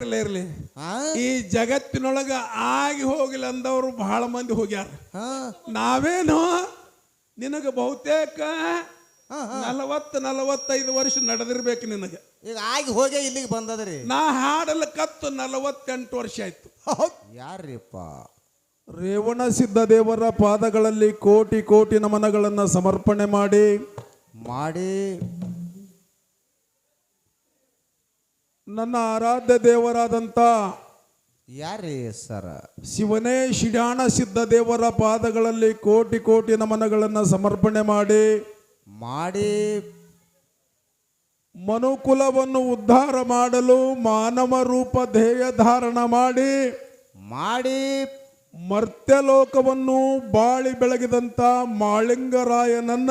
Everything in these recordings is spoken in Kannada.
ಇರ್ಲಿ ಇರ್ಲಿ. ಹಾ. ಈ ಜಗತ್ತಿನೊಳಗ ಆಗಿ ಹೋಗಿಲ್ಲ ಅಂದವರು ಬಹಳ ಮಂದಿ ಹೋಗ್ಯಾರ. ಹಾ. ನಾವೇನು ನಿನಗ ಬಹುತೇಕ ನಲವತ್ತು ನಲವತ್ತೈದು ವರ್ಷ ನಡೆದಿರ್ಬೇಕು ನಿನಗೆ. ಈಗ ಆಗಿ ಹೋಗಿ ಇಲ್ಲಿಗೆ ಬಂದದ್ರಿ. ನಾ ಹಾಡಲು ಕತ್ತು ನಲವತ್ತೆಂಟು ವರ್ಷ ಆಯ್ತು. ಯಾರಿಪ್ಪ ರೇವಣ ಸಿದ್ಧ ದೇವರ ಪಾದಗಳಲ್ಲಿ ಕೋಟಿ ಕೋಟಿ ನಮನಗಳನ್ನು ಸಮರ್ಪಣೆ ಮಾಡಿ ಮಾಡಿ. ನನ್ನ ಆರಾಧ್ಯ ದೇವರಾದಂಥ ಯಾರೇ ಸರ? ಶಿವನೇ ಶಿಡಾಣ ಸಿದ್ಧ ದೇವರ ಪಾದಗಳಲ್ಲಿ ಕೋಟಿ ಕೋಟಿ ನಮನಗಳನ್ನು ಸಮರ್ಪಣೆ ಮಾಡಿ ಮಾಡಿ. ಮನುಕುಲವನ್ನು ಉದ್ಧಾರ ಮಾಡಲು ಮಾನವ ರೂಪ ಧ್ಯೇಯ ಧಾರಣ ಮಾಡಿ ಮಾಡಿ. ಮರ್ತ್ಯಲೋಕವನ್ನು ಬಾಳಿ ಬೆಳಗಿದಂಥ ಮಾಳಿಂಗರಾಯನನ್ನ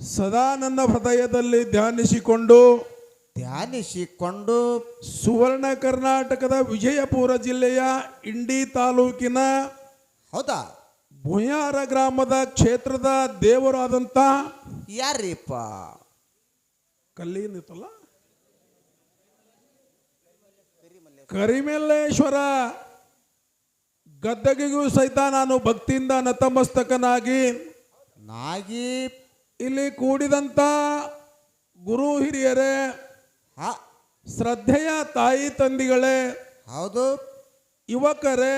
ಸದಾ ನನ್ನ ಹೃದಯದಲ್ಲಿ ಧ್ಯಾನಿಸಿಕೊಂಡು ಧ್ಯಾನಿಸಿಕೊಂಡು ಸುವರ್ಣ ಕರ್ನಾಟಕದ ವಿಜಯಪುರ ಜಿಲ್ಲೆಯ ಇಂಡಿ ತಾಲೂಕಿನ ಹೌದಾ? ಭುಯಾರ ಗ್ರಾಮದ ಕ್ಷೇತ್ರದ ದೇವರಾದಂಥ ಯಾರೀಪ ಕಲ್ಲಿನಿತ್ತಲ್ಲ ಕರಿಮೆಲ್ಲೇಶ್ವರ. ಗದ್ದಗಿಗೂ ಸಹಿತ ನಾನು ಭಕ್ತಿಯಿಂದ ನತಮಸ್ತಕನಾಗಿ ನಾಗಿ ಇಲ್ಲಿ ಕೂಡಿದಂಥ ಗುರು ಹಿರಿಯರೇ ಶ್ರದ್ಧೆಯ ತಾಯಿ ತಂದಿಗಳೇ ಹೌದು. ಯುವಕರೇ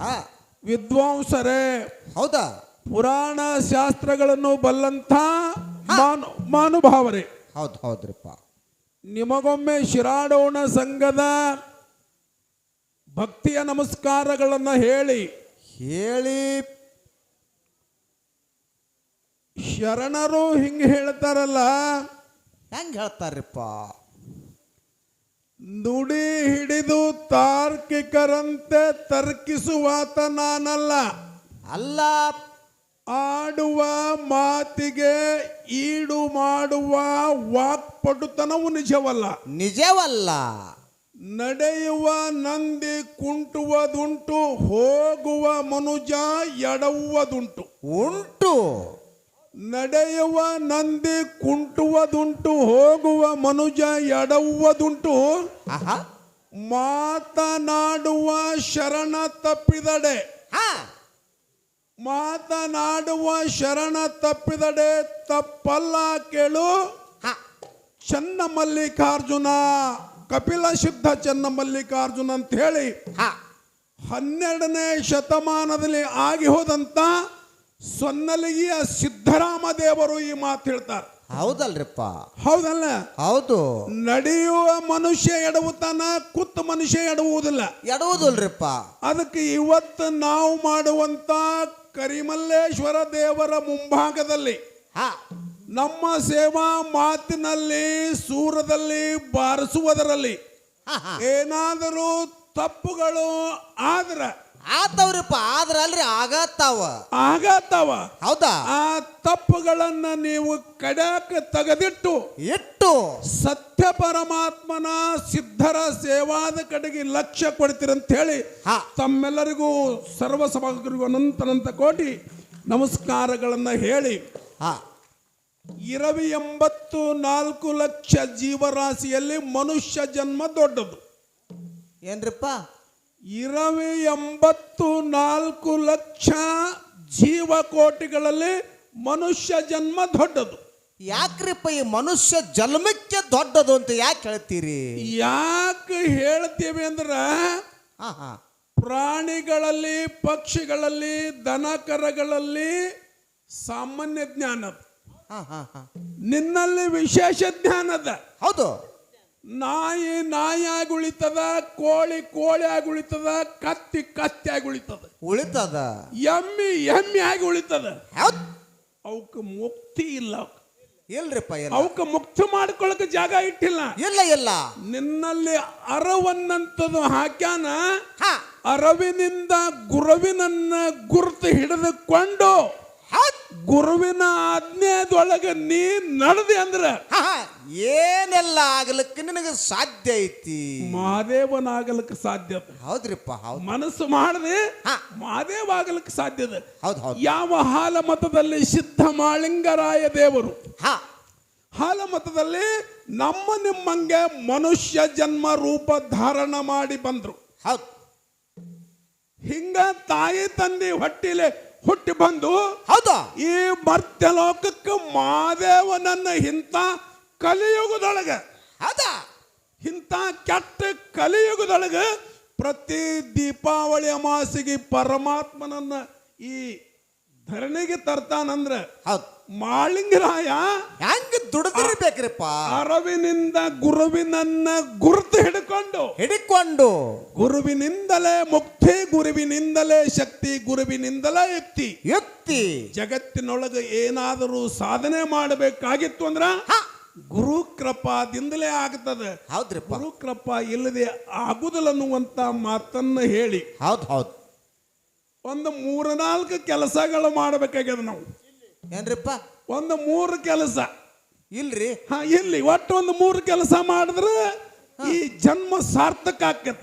ಹಾ ವಿದ್ವಾಂಸರೇ ಹೌದಾ? ಪುರಾಣ ಶಾಸ್ತ್ರಗಳನ್ನು ಬಲ್ಲಂಥ ಮಾನು ಮಾನುಭಾವರೇ ಹೌದು ಹೌದ್ರಪ್ಪ. ನಿಮಗೊಮ್ಮೆ ಶಿರಾಡೋಣ ಸಂಘದ ಭಕ್ತಿಯ ನಮಸ್ಕಾರಗಳನ್ನು ಹೇಳಿ. ಹೇಳಿ. ಶರಣರು ಹಿಂಗೆ ಹೇಳ್ತಾರಲ್ಲ ಹೆಂಗೆ ಹೇಳ್ತಾರ್ರಿಪ್ಪ? ನುಡಿ ಹಿಡಿದು ತಾರ್ಕಿಕರಂತೆ ತರ್ಕಿಸುವಾತ ನಾನಲ್ಲ. ಅಲ್ಲ. ಆಡುವ ಮಾತಿಗೆ ಈಡು ಮಾಡುವ ವಾಕ್ಪಟುತನವು ನಿಜವಲ್ಲ. ನಿಜವಲ್ಲ. ನಡೆಯುವ ನಂದಿ ಕುಂಟುವುದುಂಟು ಹೋಗುವ ಮನುಜ ಎಡವುವುದುಂಟು. ಉಂಟು. ನಡೆಯುವ ನಂದಿ ಕುಂಟುವುದುಂಟು ಹೋಗುವ ಮನುಜ ಎಡವುವುದುಂಟು. ಮಾತನಾಡುವ ಶರಣ ತಪ್ಪಿದಡೆ. ಹಾ. ಮಾತನಾಡುವ ಶರಣ ತಪ್ಪಿದಡೆ ತಪ್ಪಲ್ಲ ಕೇಳು. ಹಾ. ಚನ್ನ ಮಲ್ಲಿಕಾರ್ಜುನ ಕಪಿಲ ಸಿದ್ಧ ಚನ್ನ ಮಲ್ಲಿಕಾರ್ಜುನ ಅಂತ ಹೇಳಿ ಹಾ. ಹನ್ನೆರಡನೇ ಶತಮಾನದಲ್ಲಿ ಆಗಿ ಹೋದಂತ ಸೊನ್ನಲಿಗೆಯ ಸಿದ್ದರಾಮ ದೇವರು ಈ ಮಾತು ಹೇಳ್ತಾರೆ. ಹೌದಲ್ರಿಪ್ಪ. ಹೌದಲ್ಲ? ಹೌದು. ನಡೆಯುವ ಮನುಷ್ಯ ಎಡವುತ್ತಾನ ಕುತ್ತ ಮನುಷ್ಯ ಎಡವುದಿಲ್ಲ. ಎಡವುದಲ್ರಿಪ್ಪ. ಅದಕ್ಕೆ ಇವತ್ತು ನಾವು ಮಾಡುವಂತ ಕರಿಮಲ್ಲೇಶ್ವರ ದೇವರ ಮುಂಭಾಗದಲ್ಲಿ ನಮ್ಮ ಸೇವಾ ಮಾತಿನಲ್ಲಿ ಸೂರದಲ್ಲಿ ಬಾರಿಸುವುದರಲ್ಲಿ ಏನಾದರೂ ತಪ್ಪುಗಳು ಆದ್ರ ಆತವ್ರಿಪ್ಪ ಆದ್ರ ಅಲ್ರಿ ಆಗತ್ತಾವ ಆಗತ್ತಾವ ಹೌದಾ? ಆ ತಪ್ಪುಗಳನ್ನ ನೀವು ಕಡಕ ತೆಗೆದಿಟ್ಟು ಇಟ್ಟು. ಸತ್ಯ ಪರಮಾತ್ಮನ ಸಿದ್ಧರ ಸೇವಾದ ಕಡೆಗೆ ಲಕ್ಷ್ಯ ಕೊಡ್ತೀರಂತ ಹೇಳಿ ತಮ್ಮೆಲ್ಲರಿಗೂ ಸರ್ವ ಸಭಾಗರಿಗೂ ಅನಂತನಂತ ಕೋಟಿ ನಮಸ್ಕಾರಗಳನ್ನು ಹೇಳಿ ಹಾ. ಇರವಿ ಎಂಬತ್ತು ನಾಲ್ಕು ಲಕ್ಷ ಜೀವರಾಶಿಯಲ್ಲಿ ಮನುಷ್ಯ ಜನ್ಮ ದೊಡ್ಡದು. ಏನ್ರಿಪ್ಪ? ಇರವಿ ಎಂಬತ್ತು ನಾಲ್ಕು ಲಕ್ಷ ಜೀವಕೋಟಿಗಳಲ್ಲಿ ಮನುಷ್ಯ ಜನ್ಮ ದೊಡ್ಡದು. ಯಾಕ್ರಿಪ್ಪ ಈ ಮನುಷ್ಯ ಜನ್ಮಕ್ಕೆ ದೊಡ್ಡದು ಅಂತ ಯಾಕೆ ಹೇಳ್ತೀರಿ? ಯಾಕೆ ಹೇಳ್ತೀವಿ ಅಂದ್ರೆ ಹಾ ಹಾ. ಪ್ರಾಣಿಗಳಲ್ಲಿ ಪಕ್ಷಿಗಳಲ್ಲಿ ದನಕರಗಳಲ್ಲಿ ಸಾಮಾನ್ಯ ಜ್ಞಾನ ಅದ. ಹಾ ಹಾ ಹಾ. ನಿನ್ನಲ್ಲಿ ವಿಶೇಷ ಜ್ಞಾನದ ಹೌದು. ನಾಯಿ ನಾಯಿ ಆಗಿ ಉಳಿತದ ಕೋಳಿ ಕೋಳಿ ಆಗಿ ಉಳಿತದ ಕತ್ತಿ ಕತ್ತಿ ಆಗಿ ಉಳಿತದ? ಉಳಿತದ ಎಮ್ಮಿ ಎಮ್ಮಿ ಆಗಿ ಉಳಿತದ. ಅವಕ್ಕೆ ಮುಕ್ತಿ ಇಲ್ಲ. ಇಲ್ರಿಪ್ಪ ಅವಕ್ಕೆ ಮುಕ್ತಿ ಮಾಡ್ಕೊಳಕ್ ಜಾಗ ಇಟ್ಟಿಲ್ಲ. ಇಲ್ಲ ಇಲ್ಲ. ನಿನ್ನಲ್ಲಿ ಅರವನ್ನಂತದು ಹಾಕ್ಯಾನ. ಹಾ. ಅರವಿನಿಂದ ಗುರುವಿನನ್ನ ಗುರುತು ಹಿಡಿದುಕೊಂಡು ಗುರುವಿನ ಆಜ್ಞೆದೊಳಗೆ ನೀ ನಡೆದಿ ಅಂದ್ರ. ಏನೆಲ್ಲ ಆಗ್ಲಿಕ್ಕೆ ನಿನಗೆ ಸಾಧ್ಯ ಐತಿ? ಮಹಾದೇವನಾಗಲಿಕ್ಕೆ ಸಾಧ್ಯ ಅದ. ಹೌದ್ರಿಪ್ಪ ಹೌದು. ಮನಸ್ಸು ಮಾಡದೆ ಹಾ. ಮಹಾದೇವ ಆಗ್ಲಿಕ್ಕೆ ಸಾಧ್ಯ ಹೌದು ಹೌದ್. ಯಾವ ಹಾಲ ಮತದಲ್ಲಿ ಸಿದ್ಧ ಮಾಳಿಂಗರಾಯ ದೇವರು? ಹಾ. ಹಾಲ ಮತದಲ್ಲಿ ನಮ್ಮ ನಿಮ್ಮಂಗೆ ಮನುಷ್ಯ ಜನ್ಮ ರೂಪ ಧಾರಣ ಮಾಡಿ ಬಂದ್ರು. ಹೌದು. ಹಿಂಗ ತಾಯಿ ತಂದೆ ಹೊಟ್ಟಿಲೆ ಹುಟ್ಟಿ ಬಂದು ಹೌದಾ? ಈ ಮರ್ತ್ಯ ಲೋಕಕ್ಕೆ ಮಾದೇವನನ್ನ ಇಂಥ ಕಲಿಯುಗದೊಳಗ ಹೌದಾ? ಇಂಥ ಕೆಟ್ಟ ಕಲಿಯುಗದೊಳಗ ಪ್ರತಿ ದೀಪಾವಳಿ ಅಮಾಸಿಗೆ ಪರಮಾತ್ಮನನ್ನ ಈ ಧರಣಿಗೆ ತರ್ತಾನಂದ್ರ ಹೌದು. ಮಾಳಿಂಗರಾಯ ಹೆಂಗ್ ದುಡ್ದಿರ್ಬೇಕ್ರಿಪ್ಪ ಅರವಿನಿಂದ ಗುರುವಿನನ್ನ ಗುರುತು ಹಿಡ್ಕೊಂಡು. ಹಿಡಿಕೊಂಡು. ಗುರುವಿನಿಂದಲೇ ಮುಕ್ತಿ ಗುರುವಿನಿಂದಲೇ ಶಕ್ತಿ ಗುರುವಿನಿಂದಲೇ ಯುಕ್ತಿ. ಯುಕ್ತಿ. ಜಗತ್ತಿನೊಳಗೆ ಏನಾದರೂ ಸಾಧನೆ ಮಾಡಬೇಕಾಗಿತ್ತು ಅಂದ್ರ. ಗುರು ಕೃಪಾದಿಂದಲೇ ಆಗ್ತದೆ. ಹೌದ್ರಿಪ್ಪ. ಗುರು ಕೃಪಾ ಇಲ್ಲದೆ ಆಗುದಿಲ್ಲ ಅನ್ನುವಂತ ಮಾತನ್ನ ಹೇಳಿ. ಹೌದು ಹೌದು. ಒಂದು ಮೂರ್ನಾಲ್ಕು ಕೆಲಸಗಳು ಮಾಡಬೇಕಾಗ್ಯದ ನಾವು. ಏನ್ರಿಪ್ಪ? ಒಂದು ಮೂರು ಕೆಲಸ. ಇಲ್ರಿ? ಹಾ ಇಲ್ಲಿ ಒಟ್ಟು ಒಂದು ಮೂರು ಕೆಲಸ ಮಾಡಿದ್ರೆ ಈ ಜನ್ಮ ಸಾರ್ಥಕ ಆಗ್ತದೆ.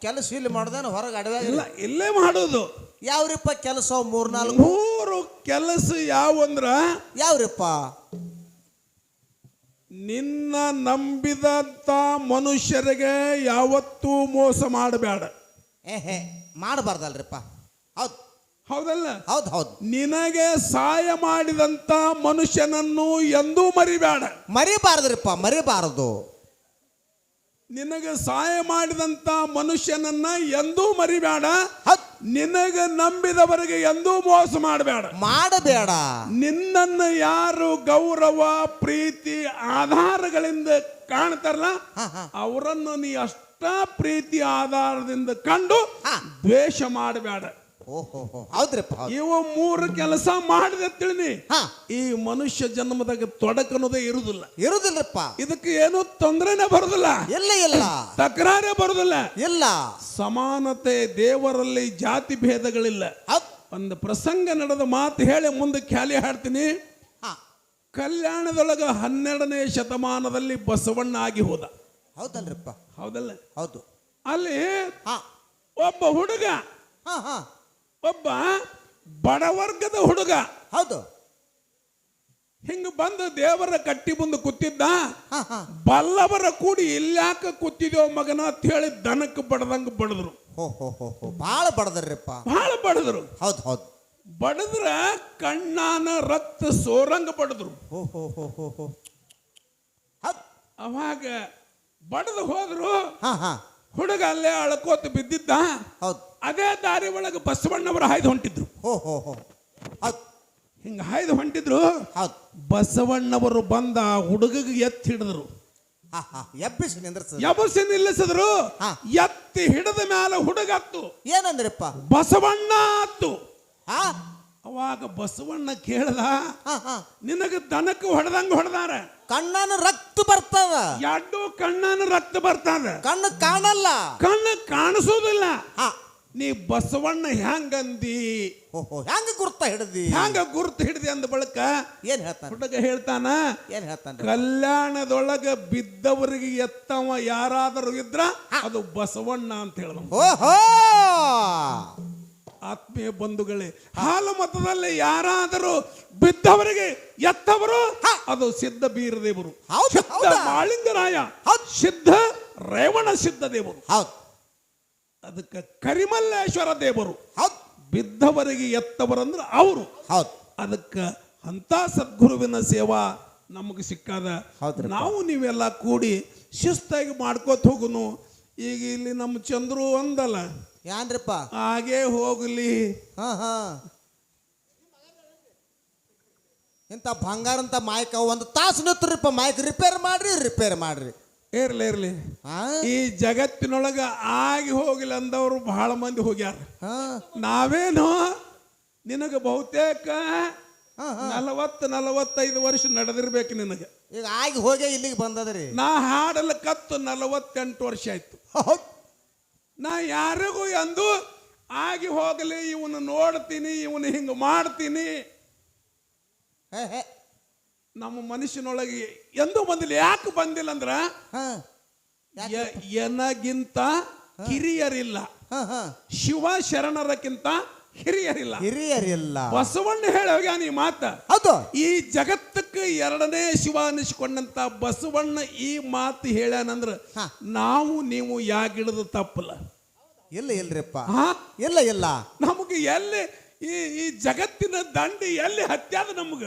ಕೆಲಸ ಇಲ್ಲಿ ಮಾಡ್ದಾನ ಹೊರಗೆ ಅಡವ್ಯಾಗ ಇಲ್ಲ ಇಲ್ಲೇ ಮಾಡೋದು. ಯಾವ್ರಿಪ್ಪ ಕೆಲಸ ಮೂರ್ನಾಲ್ಕು ಮೂರು ಕೆಲಸ ಯಾವಂದ್ರ ಯಾವ್ರಿಪ್ಪ? ನಿನ್ನ ನಂಬಿದಂತ ಮನುಷ್ಯರಿಗೆ ಯಾವತ್ತೂ ಮೋಸ ಮಾಡಬೇಡ. ಏಹೇ ಮಾಡಬಾರ್ದಲ್ರಿಪ್ಪ. ಹೌದು. ಹೌದಲ್ಲ? ಹೌದು ಹೌದು. ನಿನಗೆ ಸಹಾಯ ಮಾಡಿದಂತ ಮನುಷ್ಯನನ್ನು ಎಂದೂ ಮರಿಬೇಡ. ಮರಿಬಾರ್ದ್ರಿಪ್ಪ ಮರಿಬಾರದು. ನಿನಗೆ ಸಹಾಯ ಮಾಡಿದಂತ ಮನುಷ್ಯನನ್ನ ಎಂದೂ ಮರಿಬೇಡ. ನಿನಗೆ ನಂಬಿದವರಿಗೆ ಎಂದೂ ಮೋಸ ಮಾಡಬೇಡ. ಮಾಡಬೇಡ. ನಿನ್ನನ್ನು ಯಾರು ಗೌರವ ಪ್ರೀತಿ ಆಧಾರಗಳಿಂದ ಕಾಣ್ತಾರಲ್ಲ. ಅವರನ್ನು ನೀ ಅಷ್ಟ ಪ್ರೀತಿ ಆಧಾರದಿಂದ ಕಂಡು. ದ್ವೇಷ ಮಾಡಬೇಡ. ಓಹೋ ಹೌದ್ರಿಪ್ಪ ಹೌದು. ಇವ ಮೂರು ಕೆಲಸ ಮಾಡಿದೆ ತಿಳಿನಿ. ಹಾ. ಈ ಮನುಷ್ಯ ಜನ್ಮದಾಗ ತೊಡಕನ್ನೋದೇ ಇರುದಿಲ್ಲ. ಇರುದಿಲ್ಲಪ್ಪ. ಇದಕ್ಕೆ ಏನು ತೊಂದರೆನೇ ಬರುದಿಲ್ಲ. ಎಲ್ಲ ಇಲ್ಲ. ತಕರಾರೇ ಬರುದಿಲ್ಲ. ಇಲ್ಲ. ಸಮಾನತೆ ದೇವರಲ್ಲಿ ಜಾತಿ ಭೇದಗಳಿಲ್ಲ. ಹೌದು. ಒಂದು ಪ್ರಸಂಗ ನಡೆದ ಮಾತು ಹೇಳಿ ಮುಂದೆ ಖ್ಯಾಲಿ ಹಾಡ್ತೀನಿ. ಹಾ. ಕಲ್ಯಾಣದೊಳಗ ಹನ್ನೆರಡನೇ ಶತಮಾನದಲ್ಲಿ ಬಸವಣ್ಣ ಆಗಿ ಹೋದ. ಹೌದಲ್ರಿಪ್ಪ. ಹೌದಲ್ಲ? ಹೌದು. ಅಲ್ಲಿ ಹಾ. ಒಬ್ಬ ಹುಡುಗ ಹಾ ಹಾ. ಒಬ್ಬ ಬಡವರ್ಗದ ಹುಡುಗ. ಹೌದು. ಹಿಂಗ ಬಂದು ದೇವರ ಕಟ್ಟಿ ಮುಂದೆ ಕೂತಿದ್ದ. ಬಲ್ಲವರ ಕೂಡಿ ಇಲ್ಯಾಕ ಕೂತಿದ್ಯೋ ಮಗನ ಅಂತ ಹೇಳಿ ದನಕ್ಕೆ ಬಡದಂಗ ಬಡದ್ರು. ಬಹಳ ಬಡದ್ರಿಪ್ಪ. ಬಹಳ ಬಡದ್ರು. ಹೌದು ಹೌದು. ಬಡದ್ರ ಕಣ್ಣಾನ ರಕ್ತ ಸೋರಂಗ ಬಡದ್ರು. ಅವಾಗ ಬಡದು ಹೋದ್ರು. ಹುಡುಗ ಅಲ್ಲೇ ಅಳ್ಕೋತ ಬಿದ್ದಿದ್ದ. ಹೌದು. ಅದೇ ದಾರಿ ಒಳಗೆ ಬಸವಣ್ಣವರು ಹಾಯ್ದು ಹೊಂಟಿದ್ರು. ಹೋ ಹೋ ಹೋ. ಹೌದು. ಹಿಂಗ ಹಾಯ್ದು ಹೊಂಟಿದ್ರು ಹೌದು. ಬಸವಣ್ಣವರು ಬಂದ ಆ ಹುಡುಗಗೆ ಎತ್ತಿ ಹಿಡಿದ್ರು. ಹಾ ಹಾ. ಎಬ್ಬಿಸಿ ನಿಂದ್ರಸ ಯಬಸಿ ನಿಲ್ಲಿಸಿದ್ರು ಹಾ. ಎತ್ತಿ ಹಿಡಿದ ಮೇಲೆ ಹುಡುಗ ಏನಂದ್ರಪ್ಪ? ಬಸವಣ್ಣ ಅತ್ತು ಹಾ? ಅವಾಗ ಬಸವಣ್ಣ ಕೇಳ್ದ ಹಾ ಹಾ. ನಿನಗೆ ದನಕ್ಕೆ ಹೊಡೆದಂಗ ಹೊಡೆದಾರ. ಕಣ್ಣನ ರಕ್ತ ಬರ್ತದ. ಎರಡು ಕಣ್ಣನ ರಕ್ತ ಬರ್ತದ. ಕಣ್ಣು ಕಾಣಲ್ಲ. ಕಣ್ಣು ಕಾಣಿಸೋದಿಲ್ಲ. ಹಾ. ನೀ ಬಸವಣ್ಣ ಹ್ಯಾಂಗಂದಿ? ಓಹೋ ಹೆಂಗ ಗುರ್ತ ಹಿಡ್ದಿ? ಹ್ಯಾಂಗ ಗುರ್ತು ಹಿಡಿದೆ ಅಂದ ಬಳಕ ಏನ್ ಹೇಳ್ತಾನ? ಹುಡುಗ ಹೇಳ್ತಾನ ಏನ್ ಹೇಳ್ತಾನ? ಕಲ್ಯಾಣದೊಳಗ ಬಿದ್ದವರಿಗೆ ಎತ್ತವ ಯಾರಾದರೂ ಇದ್ರ ಅದು ಬಸವಣ್ಣ ಅಂತ ಹೇಳಿದ ಓಹೋ ಆತ್ಮೀಯ ಬಂಧುಗಳೇ ಹಾಲು ಮತದಲ್ಲಿ ಯಾರಾದರೂ ಬಿದ್ದವರಿಗೆ ಎತ್ತವರು? ಅದು ಸಿದ್ಧ ಬೀರದೇವರು. ಹೌದು, ಸಿದ್ಧ ಹೌದಾ? ಮಾಳಿಂಗರಾಯ. ಸಿದ್ಧ ರೇವಣ ಸಿದ್ಧ ದೇವರು. ಹೌದು. ಅದಕ್ಕೆ ಕರಿಮಲ್ಲೇಶ್ವರ ದೇವರು. ಹೌದು. ಬಿದ್ದವರಿಗೆ ಎತ್ತವರಂದ್ರೆ ಅವರು. ಹೌದು. ಅದಕ್ಕೆ ಅಂತ ಸದ್ಗುರುವಿನ ಸೇವಾ ನಮಗೆ ಸಿಕ್ಕಾದ. ನಾವು ನೀವೆಲ್ಲ ಕೂಡಿ ಶಿಸ್ತಾಗಿ ಮಾಡ್ಕೋತ ಹೋಗುನು. ಈಗ ಇಲ್ಲಿ ನಮ್ಮ ಚಂದ್ರು ಅಂದಲ್ಲ. ಯಾನ್ರಪ್ಪ? ಹಾಗೆ ಹೋಗ್ಲಿ. ಹಾ ಹಾ. ಇಂಥ ಬಂಗಾರಂತ ಮಾಯ್ಕ ಒಂದು ತಾಸು ನಿಂತ್ರಿಪ್ಪ. ಮಾಯಕ್ ರಿಪೇರ್ ಮಾಡ್ರಿ ರಿಪೇರ್ ಮಾಡ್ರಿ. ಇರ್ಲಿ ಇರ್ಲಿ. ಈ ಜಗತ್ತಿನೊಳಗ ಆಗಿ ಹೋಗಿಲ್ಲ ಅಂದವರು ಬಹಳ ಮಂದಿ ಹೋಗ್ಯಾರ. ಹಾ. ನಾವೇನು ನಿನಗೆ ಬಹುತೇಕ ಹಾ, ನಲವತ್ತು ನಲವತ್ತೈದು ವರ್ಷ ನಡೆದಿರ್ಬೇಕು ನಿನಗೆ. ಈಗ ಆಗಿ ಹೋಗಿ ಇಲ್ಲಿಗೆ ಬಂದದ್ರಿ. ನಾ ಹಾಡಲ ಕತ್ತು ನಲವತ್ತೆಂಟು ವರ್ಷ ಆಯ್ತು. ಹೌದು. ನಾ ಯಾರಿಗೂ ಎಂದು ಆಗಿ ಹೋಗಲಿ ಇವನು ನೋಡ್ತೀನಿ ಇವನು ಹಿಂಗೆ ಮಾಡ್ತೀನಿ. ಹೇ ಹೇ. ನಮ್ಮ ಮನುಷ್ಯನೊಳಗೆ ಎಂದೂ ಬಂದಿಲ್ಲ. ಯಾಕೆ ಬಂದಿಲ್ಲ ಅಂದ್ರ ಎನಗಿಂತ ಕಿರಿಯರಿಲ್ಲ ಹಾ ಹಾ. ಶಿವ ಶರಣರಕ್ಕಿಂತ ಹಿರಿಯರಿಲ್ಲ. ಹಿರಿಯರಿಲ್ಲ. ಬಸವಣ್ಣ ಹೇಳೋಗ ನೀ ಮಾತ. ಅದು ಈ ಜಗತ್ತಕ್ಕೆ ಎರಡನೇ ಶಿವ ಅನಿಸ್ಕೊಂಡಂತ ಬಸವಣ್ಣ ಈ ಮಾತು ಹೇಳ್ಯಾನಂದ್ರ ನಾವು ನೀವು ಯಾಗಿಡದು ತಪ್ಪಲ್ಲ. ಇಲ್ಲ ಇಲ್ರಿಪ್ಪ. ಹಾ? ಇಲ್ಲ ಇಲ್ಲ. ನಮಗೆ ಎಲ್ಲಿ ಈ ಈ ಜಗತ್ತಿನ ದಂಡಿ ಎಲ್ಲಿ ಹತ್ಯಾದ ನಮ್ಗ?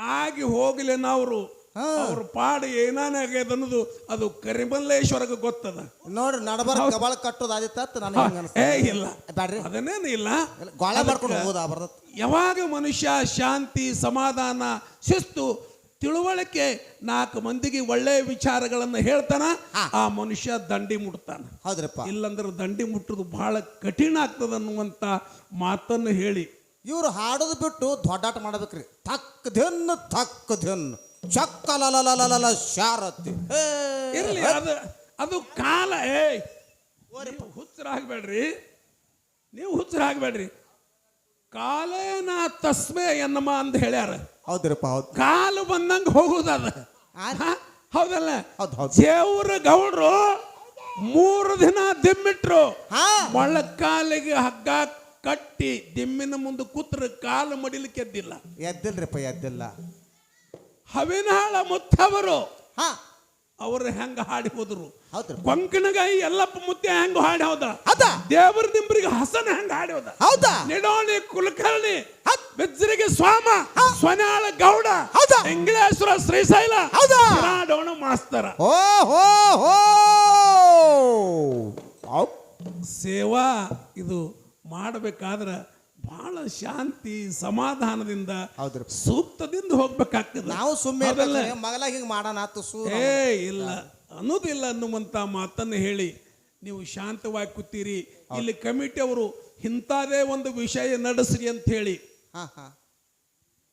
ಆಗಿ ಹೋಗಲಿ ಅವರು. ಅವ್ರ ಪಾಡು ಏನಾನ ಆಗ್ಯದ ಅನ್ನೋದು ಅದು ಕರಿಮಲ್ಲೇಶ್ವರಗ ಗೊತ್ತದ. ನೋಡ್ರಿ ನಡಬರ್ ಕಬಾಳ ಕಟ್ಟೋದು ಆದಿತ್ತ ನನಗೆ ಏ ಇಲ್ಲ. ಬ್ಯಾಡ್ರಿ. ಅದನ್ನೇನು ಇಲ್ಲ. ಇಲ್ಲ, ಮಾಡ್ಕೊಂಡು ಬರ್ದತ್ ಯಾವಾಗ ಮನುಷ್ಯ ಶಾಂತಿ ಸಮಾಧಾನ ಶಿಸ್ತು ತಿಳುವಳಿಕೆ ನಾಲ್ಕು ಮಂದಿಗೆ ಒಳ್ಳೆಯ ವಿಚಾರಗಳನ್ನು ಹೇಳ್ತಾನ. ಆ ಮನುಷ್ಯ ದಂಡಿ ಮುಟ್ತಾನ. ಹೌದ್ರಪ್ಪ. ಇಲ್ಲಂದ್ರೆ ದಂಡಿ ಮುಟ್ಟುದು ಬಹಳ ಕಠಿಣ ಆಗ್ತದ ಅನ್ನುವಂತ ಮಾತನ್ನು ಹೇಳಿ. ಇವ್ರು ಹಾಡೋದು ಬಿಟ್ಟು ದೊಡ್ಡಾಟ ಮಾಡ್ಬೇಕ್ರಿ ಥಕ್ ಧಿನ್ ಥಕ್ ಧಿನ್. ಚಕ್ಕಲಲಲಲಲ ಶಾರತಿ. ಇರಲಿ ಇರ್ಲಿ ಅದು ಅದು ಕಾಲ ಏ ಹುಚ್ಚರಾಗಬೇಡ್ರಿ ನೀವು ಹುಚ್ಚರಾಗಬೇಡ್ರಿ ಕಾಲೇನ ತಸ್ಮೆ ಎನ್ನಮ್ಮ ಅಂತ ಹೇಳ್ಯಾರ. ಹೌದ್ರಪ್ಪ ಹೌದು. ಕಾಲು ಬಂದಂಗ ಹೋಗುದದ? ಹೌದಲ್ಲ? ಹೌದ್ ಹೌದ್. ದೇವ್ರ ಗೌಡ್ರು ಮೂರು ದಿನ ದಿಮ್ಮಿಟ್ರು. ಹಾ. ಮೊಳಕಾಲಿಗೆ ಹಗ್ಗ ಕಟ್ಟಿ ದಿಮ್ಮಿನ ಮುಂದೆ ಕೂತ್ರ ಕಾಲು ಮಡಿಲಿಕ್ಕೆ ಎದ್ದಿಲ್ಲ. ಎದ್ದಿಲ್ರಿಪ್ಪ ಎದ್ದಿಲ್ಲ. ಹವಿನಾಳ ಮುತ್ತವರು. ಹಾ. ಅವರು ಹೆಂಗ ಹಾಡಿ ಹೋದ್ರು? ಹೌದ್ರಿ. ಕೊಂಕಣಗಾಯಿ ಎಲ್ಲಪ್ಪ ಮುತ್ತೆ ಹೆಂಗ ಹಾಡಿ ಹೋದ? ಹೌದ? ದೇವರ ನಿಂಬರಿಗೆ ಹಸನ ಹೆಂಗ ಹಾಡಿ ಹೋದ? ಹೌದಾ? ನಿಡೋಣಿ ಕುಲಕರ್ಣಿ. ಬೆಜ್ಜರಿಗೆ ಸ್ವಾಮ ಸ್ವನಾಳ ಗೌಡ ಹೌದಾ? ಇಂಗ್ಲೇಶ್ವರ ಶ್ರೀಶೈಲ ಹೌದಾ? ಡೋಣ ಮಾಸ್ತರ. ಓ ಹೋ ಹೋ. ಹೌ ಸೇವಾ ಇದು ಮಾಡಬೇಕಾದ್ರೆ ಬಹಳ ಶಾಂತಿ ಸಮಾಧಾನದಿಂದ. ಸೂಕ್ತದಿಂದ ಹೋಗ್ಬೇಕಾಗ್ತದೆ. ನಾವು ಸುಮ್ಮನೆ? ಮಗಲ ಹಿಂಗ್ ಮಾಡೋಣ ಏ ಇಲ್ಲ. ಅನ್ನೋದಿಲ್ಲ ಅನ್ನುವಂತ ಮಾತನ್ನು ಹೇಳಿ ನೀವು ಶಾಂತವಾಗಿ ಕೂತೀರಿ. ಇಲ್ಲಿ ಕಮಿಟಿ ಅವರು ಇಂಥದೇ ಒಂದು ವಿಷಯ ನಡೆಸ್ರಿ ಅಂತ ಹೇಳಿ. ಹಾ ಹಾ.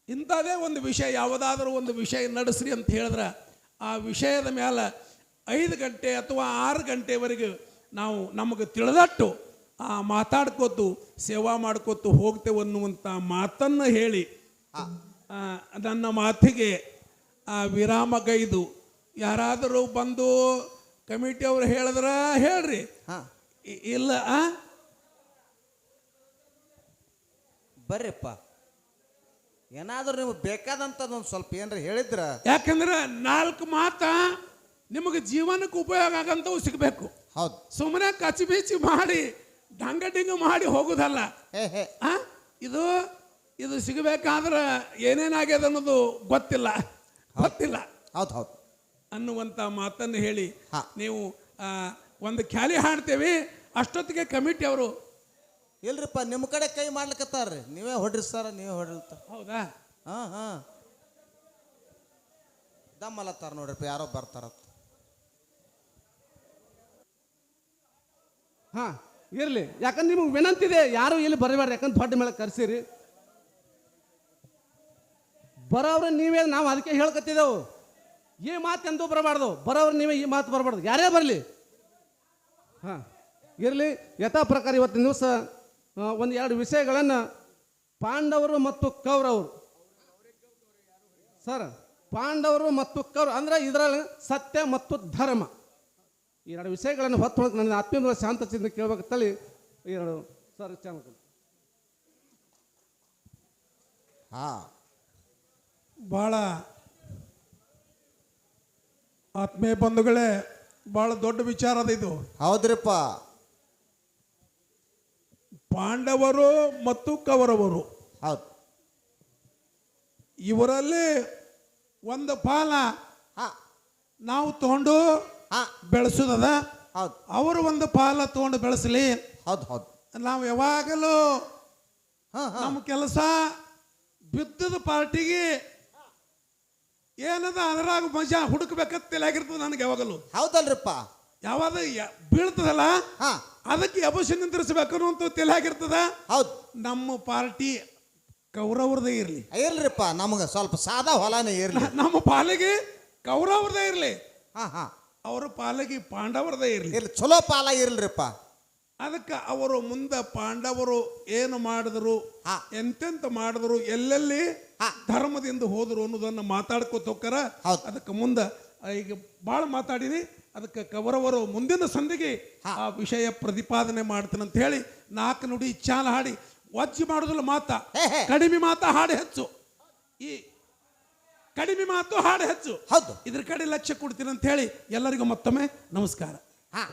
ಇಂಥದೇ ಒಂದು ವಿಷಯ ಯಾವುದಾದ್ರೂ ಒಂದು ವಿಷಯ ನಡೆಸ್ರಿ ಅಂತ ಹೇಳಿದ್ರೆ ಆ ವಿಷಯದ ಮೇಲೆ ಐದು ಗಂಟೆ ಅಥವಾ ಆರು ಗಂಟೆವರೆಗೆ ನಾವು ನಮಗೆ ತಿಳಿದಟ್ಟು ಆ ಮಾತಾಡ್ಕೋತು ಸೇವಾ ಮಾಡ್ಕೋತು ಹೋಗ್ತೇವೆ ಅನ್ನುವಂಥ ಮಾತನ್ನು ಹೇಳಿ ನನ್ನ ಮಾತಿಗೆ ಆ ವಿರಾಮ ಗೈದು. ಯಾರಾದರೂ ಬಂದು ಕಮಿಟಿಯವರು ಹೇಳಿದ್ರ ಹೇಳ್ರಿ. ಹಾ. ಇಲ್ಲ ಬರ್ರಿಪ್ಪ. ಏನಾದರೂ ನಿಮ್ಗೆ ಬೇಕಾದಂಥದ್ದೊಂದು ಸ್ವಲ್ಪ ಏನ್ರ ಹೇಳಿದ್ರ? ಯಾಕಂದ್ರೆ ನಾಲ್ಕು ಮಾತ ನಿಮಗೆ ಜೀವನಕ್ಕೆ ಉಪಯೋಗ ಆಗಂತವು ಸಿಗಬೇಕು. ಹೌದು. ಸುಮ್ಮನೆ ಕಚ್ಚಿ ಬೀಚಿ ಮಾಡಿ ಡಂಗ ಡಿಂಗ ಮಾಡಿ ಹೋಗುದಲ್ಲ. ಆ? ಇದು ಇದು ಸಿಗಬೇಕಾದ್ರೆ ಏನೇನಾಗ್ಯದ ಅನ್ನೋದು ಗೊತ್ತಿಲ್ಲ. ಗೊತ್ತಿಲ್ಲ. ಹೌದು ಹೌದು. ಅನ್ನುವಂಥ ಮಾತನ್ನು ಹೇಳಿ. ನೀವು ಒಂದು ಖ್ಯಾಲಿ ಹಾಡ್ತೇವೆ. ಅಷ್ಟೊತ್ತಿಗೆ ಕಮಿಟಿ ಅವರು ಇಲ್ರಿಪ್ಪ ನಿಮ್ಮ ಕಡೆ ಕೈ ಮಾಡ್ಲಿಕ್ಕತ್ತಾರ್ರಿ ನೀವೇ ಹೊಡ್ರಿ ಸರ್ ನೀವೇ ಹೊಡ್ರಿತ ಹೌದಾ? ಹಾಂ ಹಾ. ದಮ್ಮಲತ್ತಾರ ನೋಡ್ರಿಪ್ಪ ಯಾರೋ ಬರ್ತಾರತ್ತ ಹಾ. ಇರಲಿ. ಯಾಕಂದ್ರೆ ನಿಮಗೆ ವಿನಂತಿ ಇದೆ, ಯಾರು ಇಲ್ಲಿ ಬರಬೇಡ್ರಿ ಯಾಕಂದ್ರೆ ದೊಡ್ಡ ಮೇಲೆ ಕರ್ಸಿರಿ. ಬರೋವ್ರ ನೀವೇ, ನಾವು ಅದಕ್ಕೆ ಹೇಳ್ಕತ್ತಿದ್ದೆವು ಈ ಮಾತು ಎಂದು ಬರಬಾರ್ದು. ಬರೋವ್ರು ನೀವೇ ಈ ಮಾತು ಬರಬಾರ್ದು. ಯಾರೇ ಬರಲಿ. ಹಾಂ, ಇರಲಿ. ಯಥಾ ಪ್ರಕಾರ ಇವತ್ತಿನ ದಿವಸ ಒಂದು ಎರಡು ವಿಷಯಗಳನ್ನು ಪಾಂಡವರು ಮತ್ತು ಕೌರವರು. ಸರ್, ಪಾಂಡವರು ಮತ್ತು ಕೌರ, ಅಂದ್ರೆ ಇದರಲ್ಲಿ ಸತ್ಯ ಮತ್ತು ಧರ್ಮ. ಈ ಎರಡು ವಿಷಯಗಳನ್ನು ಹೊತ್ತು ಹೊತ್ತು ನನ್ನ ಆತ್ಮೀಯ ಶಾಂತ ಚಿಂತನೆ ಕೇಳಬೇಕಂತೇಳಿ ಈ ಎರಡು ಸರ್ ಚಾನಲ್ ಹಾ. ಭಾಳ ಆತ್ಮೀಯ ಬಂಧುಗಳೇ ಭಾಳ ದೊಡ್ಡ ವಿಚಾರ ಅದ ಇದು. ಹೌದ್ರಿಪ್ಪ. ಪಾಂಡವರು ಮತ್ತು ಕೌರವರು. ಹೌದು. ಇವರಲ್ಲಿ ಒಂದು ಪಾಲ ಹಾ. ನಾವು ತಗೊಂಡು ಬೆಳೆಸೋದದ? ಹೌದು. ಅವರು ಒಂದು ಪಾಲ ತಗೊಂಡು ಬೆಳೆಸಲಿ. ಹೌದು ಹೌದು. ನಾವು ಯಾವಾಗಲೂ ನಮ್ಮ ಕೆಲಸ ಬಿದ್ದದ ಪಾರ್ಟಿಗೆ ಏನದ ಅದರಾಗ ಮಜಾ ಹುಡುಕ್ಬೇಕಂತ ತಲೆಯಾಗಿರ್ತದೆ ನನಗೆ ಯಾವಾಗಲೂ. ಹೌದಲ್ರಿಪ್ಪ. ಯಾವಾಗ ಬೀಳ್ತದಲ್ಲ ಹಾ. ಅದಕ್ಕೆ ಯಬಸ ಅಂತ ಅನ್ನುವಂಥ ತಲೆಯಾಗಿರ್ತದ ಹೌದು. ನಮ್ಮ ಪಾರ್ಟಿ ಕೌರವ್ರದೇ ಇರಲಿ. ಇರ್ಲಿಪ್ಪ ನಮಗೆ ಸ್ವಲ್ಪ ಸಾದಾ ಹೊಲನೇ ಇರಲಿ. ನಮ್ಮ ಪಾಲಿಗೆ ಕೌರವ್ರದೇ ಇರಲಿ. ಹಾ ಹಾ. ಅವರ ಪಾಲಿಗೆ ಪಾಂಡವರದೇ ಇರಲಿ ಇರ್ಲಿ ಚಲೋ ಪಾಲ ಇರ್ಲ್ರಿಪ್ಪ ಅದಕ್ಕೆ ಅವರು ಮುಂದೆ ಪಾಂಡವರು ಏನು ಮಾಡಿದ್ರು ಹಾ. ಎಂತೆಂತ ಮಾಡಿದ್ರು ಎಲ್ಲೆಲ್ಲಿ. ಧರ್ಮದಿಂದ ಹೋದ್ರು ಅನ್ನೋದನ್ನ ಮಾತಾಡ್ಕೋತ ಹೋಗ್ತಾರ ಹೌದು. ಅದಕ್ಕೆ ಮುಂದೆ ಈಗ ಭಾಳ ಮಾತಾಡಿನಿ ಅದಕ್ಕೆ ಕವರವರು ಮುಂದಿನ ಸಂಧಿಗೆ. ಆ ವಿಷಯ ಪ್ರತಿಪಾದನೆ ಮಾಡ್ತಾನಂತ ಹೇಳಿ ನಾಲ್ಕು ನುಡಿ ಚಾಲ ಹಾಡಿ ವಜ್ಜಿ ಮಾಡೋದಿಲ್ಲ ಮಾತ ಹೇ, ಹೇ. ಕಡಿಮೆ ಮಾತ ಹಾಡಿ ಹೆಚ್ಚು ಈ ಕಡಿಮೆ ಮಾತು ಹಾಡು ಹೆಚ್ಚು. ಹೌದು. ಇದ್ರ ಕಡೆ ಲಕ್ಷ್ಯ ಕೊಡ್ತೀನಿ ಅಂತ ಹೇಳಿ ಎಲ್ಲರಿಗೂ ಮತ್ತೊಮ್ಮೆ ನಮಸ್ಕಾರ. ಹಾ.